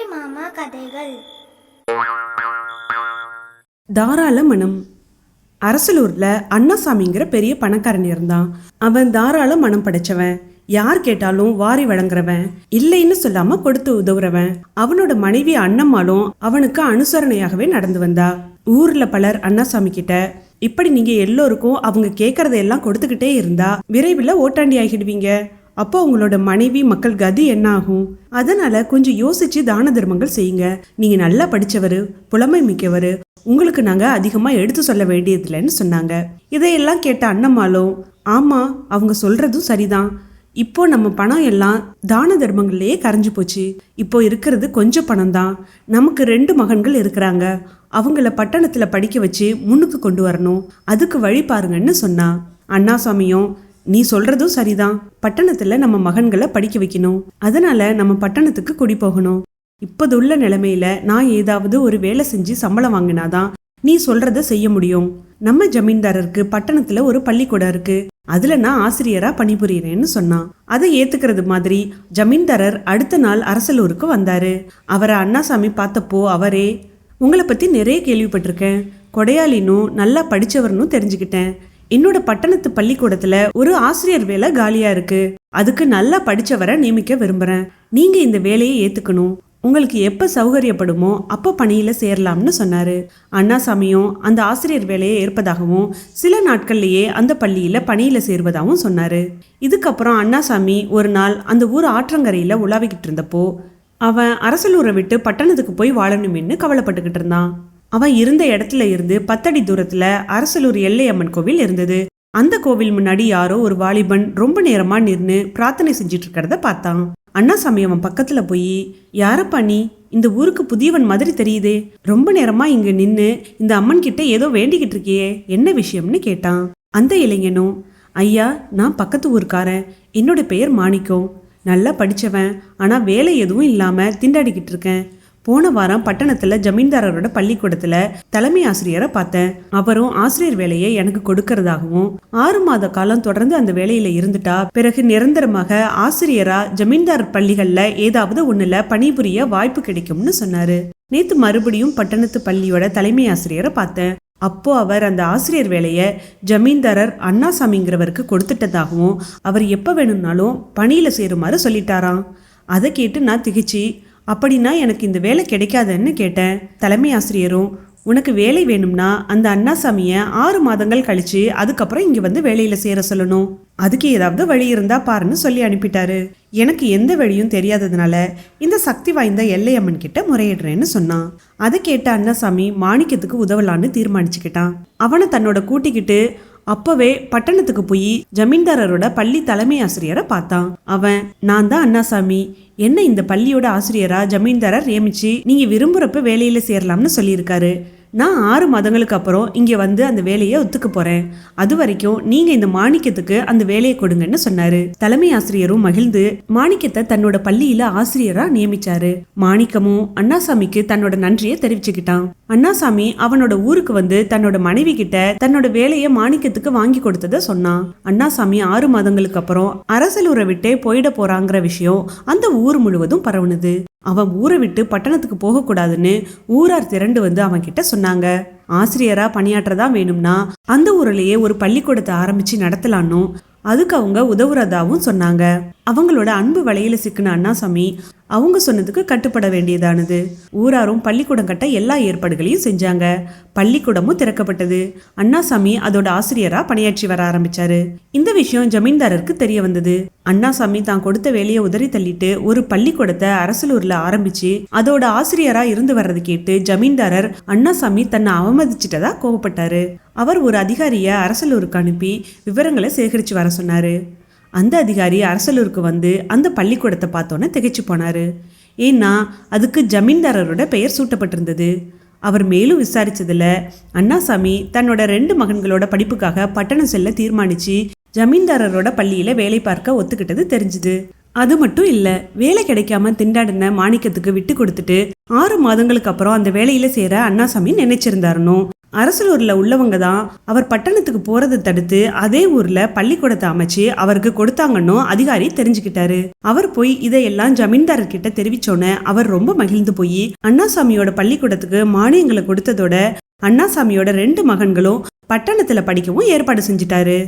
அம்புலி மாமா கதைகள். தாராள மனம் அரசலூர்ல அண்ணாசாமிங்கிற பெரிய பணக்காரன் இருந்தான். அவன் தாராள மனம் படைச்சவன். யார் கேட்டாலும் வாரி வழங்குறவன். இல்லைன்னு சொல்லாம கொடுத்து உதவுறவன். அவனோட மனைவி அண்ணம்மாளும் அவனுக்கு அனுசரணையாகவே நடந்து வந்தா. ஊர்ல பலர் அண்ணாசாமி கிட்ட இப்படி நீங்க எல்லோருக்கும் அவங்க கேக்குறதையெல்லாம் கொடுத்துக்கிட்டே இருந்தா விரைவில் ஓட்டாண்டி ஆகிடுவீங்க அப்போ உங்களோட மனைவி மக்கள் கதி என்ன ஆகும் அதனால கொஞ்சம் யோசிச்சு தான தர்மங்கள் செய்யுங்க. நீங்க நல்லா படிச்சவர் புலமை மிக்கவர். உங்களுக்கு நாங்க அதிகமா எடுத்து சொல்ல வேண்டியதில்லைன்னு சொன்னாங்க. இதையெல்லாம் கேட்ட அண்ணம்மாளும் ஆமா அவங்க சொல்றதும் சரிதான். இப்போ நம்ம பணம் எல்லாம் தான தர்மங்கள்லயே கரைஞ்சு போச்சு. இப்போ இருக்கிறது கொஞ்சம் பணம் தான். நமக்கு ரெண்டு மகன்கள் இருக்கிறாங்க. அவங்கள பட்டணத்துல படிக்க வச்சு முன்னுக்கு கொண்டு வரணும். அதுக்கு வழி பாருங்கன்னு சொன்னா. அண்ணாசாமியும் நீ சொல்றதும் சரிதான். பட்டணத்துல நம்ம மகன்களை படிக்க வைக்கணும். அதனால நம்ம பட்டணத்துக்கு குடி போகணும். இப்போதுள்ள நிலைமையில நான் ஏதாவது ஒரு வேலை செஞ்சு சம்பளம் வாங்கினாதான் நீ சொல்றத செய்ய முடியும். நம்ம ஜமீன்தாரருக்கு பட்டணத்துல ஒரு பள்ளிக்கூடம் இருக்கு. அதுல நான் ஆசிரியரா பணிபுரியறேன்னு சொன்னான். அதை ஏத்துக்கிறது மாதிரி ஜமீன்தாரர் அடுத்த நாள் அரசலூருக்கு வந்தாரு. அவரை அண்ணாசாமி பார்த்தப்போ அவரே உங்களை பத்தி நிறைய கேள்விப்பட்டிருக்கேன். கொடையாளினும் நல்லா படிச்சவர்னு தெரிஞ்சுக்கிட்டேன். என்னோட பட்டணத்து பள்ளிக்கூடத்துல ஒரு ஆசிரியர் வேலை காலியா இருக்கு. அதுக்கு நல்லா படிச்சவரை நியமிக்க விரும்புறேன். நீங்க இந்த வேலையை ஏத்துக்கணும். உங்களுக்கு எப்ப சௌகரியப்படுமோ அப்போ பணியில சேரலாம்னு சொன்னாரு. அண்ணாசாமியும் அந்த ஆசிரியர் வேலையை ஏற்பதாகவும் சில நாட்கள்லயே அந்த பள்ளியில பணியில சேர்வதாகவும் சொன்னாரு. இதுக்கப்புறம் அண்ணாசாமி ஒரு நாள் அந்த ஊர் ஆற்றங்கரையில உலாவிக்கிட்டு இருந்தப்போ அவன் அரசலூரை விட்டு பட்டணத்துக்கு போய் வாழணுமேன்னு கவலைப்பட்டுக்கிட்டு இருந்தான். அவன் இருந்த இடத்துல இருந்து பத்தடி தூரத்துல அரசலூர் எல்லையம்மன் கோவில் இருந்தது. அந்த கோவில் முன்னாடி யாரோ ஒரு வாலிபன் ரொம்ப நேரமா நின்று பிரார்த்தனை செஞ்சுட்டு இருக்கிறத பார்த்தான். அண்ணாசாமி அவன் பக்கத்துல போய் யாரப்பா நீ? இந்த ஊருக்கு புதியவன் மாதிரி தெரியுதே. ரொம்ப நேரமா இங்க நின்று இந்த அம்மன் கிட்ட ஏதோ வேண்டிக்கிட்டு இருக்கியே என்ன விஷயம்னு கேட்டான். அந்த இளைஞனும் ஐயா நான் பக்கத்து ஊர்க்காரன். என்னோட பெயர் மாணிக்கம். நல்லா படிச்சவன். ஆனா வேலை எதுவும் இல்லாம திண்டாடிக்கிட்டு இருக்கேன். போன வாரம் பட்டணத்துல ஜமீன்தாரரோட பள்ளிக்கூடத்துல தலைமை ஆசிரியரை பார்த்தேன். அவரும் ஆசிரியர் வேலையை எனக்கு கொடுக்கறதாகவும் ஆறு மாத காலம் தொடர்ந்து அந்த வேலையில இருந்துட்டா பிறகு நிரந்தரமாக ஆசிரியரா ஜமீன்தார் பள்ளிகள்ல ஏதாவது ஒண்ணுல பணிபுரிய வாய்ப்பு கிடைக்கும்னு சொன்னாரு. நேத்து மறுபடியும் பட்டணத்து பள்ளியோட தலைமை ஆசிரியரை பார்த்தேன். அப்போ அவர் அந்த ஆசிரியர் வேலையை ஜமீன்தாரர் அண்ணாசாமிங்கிறவருக்கு கொடுத்துட்டதாகவும் அவர் எப்போ வேணும்னாலும் பணியில் சேருமாறு சொல்லிட்டாராம். அதை கேட்டு நான் திகிச்சு அப்படின்னா எனக்கு இந்த வேலை கிடைக்காதுன்னு கேட்டேன். தலைமை ஆசிரியரும் உனக்கு வேலை வேணும்னா அந்த அண்ணாசாமியை ஆறு மாதங்கள் கழிச்சு அதுக்கப்புறம் இங்கே வந்து வேலையில் சேர சொல்லணும். அதுக்கு ஏதாவது வழி இருந்தா பாருன்னு சொல்லி அனுப்பிட்டாரு. எனக்கு எந்த வழியும் தெரியாததுனால இந்த சக்தி வாய்ந்த எல்லையம்மன் கிட்ட முறையிடுறேன்னு சொன்னான். அதை கேட்ட அண்ணாசாமி மாணிக்கத்துக்கு உதவலான்னு தீர்மானிச்சுக்கிட்டான். அவனை தன்னோட கூட்டிக்கிட்டு அப்பவே பட்டணத்துக்கு போய் ஜமீன்தாரரோட பள்ளி தலைமை ஆசிரியரை பார்த்தான். அவன் நான் தான் அண்ணாசாமி. என்ன இந்த பள்ளியோட ஆசிரியரா? ஜமீன்தாரர் நியமிச்சு நீங்க விரும்புறப்ப வேலையில சேரலாம்னு சொல்லியிருக்காரு. நான் ஆறு மாதங்களுக்கு அப்புறம் இங்கே வந்து அந்த வேலையை ஒத்துக்க போறேன். அது வரைக்கும் நீங்க இந்த மாணிக்கத்துக்கு அந்த வேலையை கொடுங்கன்னு சொன்னாரு. தலைமை ஆசிரியரும் மகிழ்ந்து மாணிக்கத்தை தன்னோட பள்ளியில ஆசிரியரா நியமிச்சாரு. மாணிக்கமும் அண்ணாசாமிக்கு தன்னோட நன்றியை தெரிவிச்சுக்கிட்டான். அண்ணாசாமி அவனோட ஊருக்கு வந்து தன்னோட மனைவி கிட்ட தன்னோட வேலையை மாணிக்கத்துக்கு வாங்கி கொடுத்தத சொன்னான். அண்ணாசாமி ஆறு மாதங்களுக்கு அப்புறம் அரசலூரை விட்டே போயிட போறாங்கிற விஷயம் அந்த ஊர் முழுவதும் பரவுனது. அவன் ஊரை விட்டு பட்டணத்துக்கு போகக்கூடாதுன்னு ஊரார் திரண்டு வந்து அவன் கிட்ட சொன்னாங்க. ஆசிரியரா பணியாற்றதா வேணும்னா அந்த ஊர்லயே ஒரு பள்ளிக்கூடத்தை ஆரம்பிச்சு நடத்தலான்னும். அதுக்கு அவங்க உதவுறதாவும் சொன்னாங்க. அவங்களோட அன்பு வலையில சிக்கின அண்ணாசாமி அவங்க சொன்னதுக்கு கட்டுப்பட வேண்டியதானது. ஊராரும் பள்ளிக்கூடம் கட்ட எல்லா ஏற்பாடுகளையும் செஞ்சாங்க. பள்ளிக்கூடமும் திறக்கப்பட்டது. அண்ணாசாமி அதோட ஆசிரியரா பணியாற்றி வர ஆரம்பிச்சாரு. இந்த விஷயம் ஜமீன்தாரருக்கு தெரிய வந்தது. அண்ணாசாமி தான் கொடுத்த வேலையை உதறி தள்ளிட்டு ஒரு பள்ளிக்கூடத்தை அரசலூர்ல ஆரம்பிச்சு அதோட ஆசிரியரா இருந்து வர்றது கேட்டு ஜமீன்தாரர் அண்ணாசாமி தன்னை அவமதிச்சிட்டதா கோவப்பட்டாரு. அவர் ஒரு அதிகாரிய அரசலூருக்கு அனுப்பி விவரங்களை சேகரிச்சு வர சொன்னாரு. அந்த அதிகாரி அரசலூருக்கு வந்து அந்த பள்ளிக்கூடத்தை பார்த்தோன்னே திகைச்சு போனார். ஏன்னா அதுக்கு ஜமீன்தாரரோட பெயர் சூட்டப்பட்டிருந்தது. அவர் மேலும் விசாரித்ததில் அண்ணாசாமி தன்னோட ரெண்டு மகன்களோட படிப்புக்காக பட்டணம் செல்ல தீர்மானித்து ஜமீன்தாரரோட பள்ளியில் வேலை பார்க்க ஒத்துக்கிட்டது தெரிஞ்சுது. அது மட்டும் இல்லை வேலை கிடைக்காம திண்டாடின மாணிக்கத்துக்கு விட்டு கொடுத்துட்டு ஆறு மாதங்களுக்கு அப்புறம் அந்த வேலையில் சேர அண்ணாசாமி நினைச்சிருந்தாருனும் அரசலூரில் உள்ளவங்க தான் அவர் பட்டணத்துக்கு போறதை தடுத்து அதே ஊர்ல பள்ளிக்கூடத்தை அமைச்சு அவருக்கு கொடுத்தாங்கன்னு அதிகாரி தெரிஞ்சுக்கிட்டாரு. அவர் போய் இதையெல்லாம் ஜமீன்தாரர் கிட்ட தெரிவிச்சோன்னே அவர் ரொம்ப மகிழ்ந்து போய் அண்ணாசாமியோட பள்ளிக்கூடத்துக்கு மானியங்களை கொடுத்ததோட அண்ணாசாமியோட ரெண்டு மகன்களும் பட்டணத்துல படிக்கவும் ஏற்பாடு செஞ்சுட்டாரு.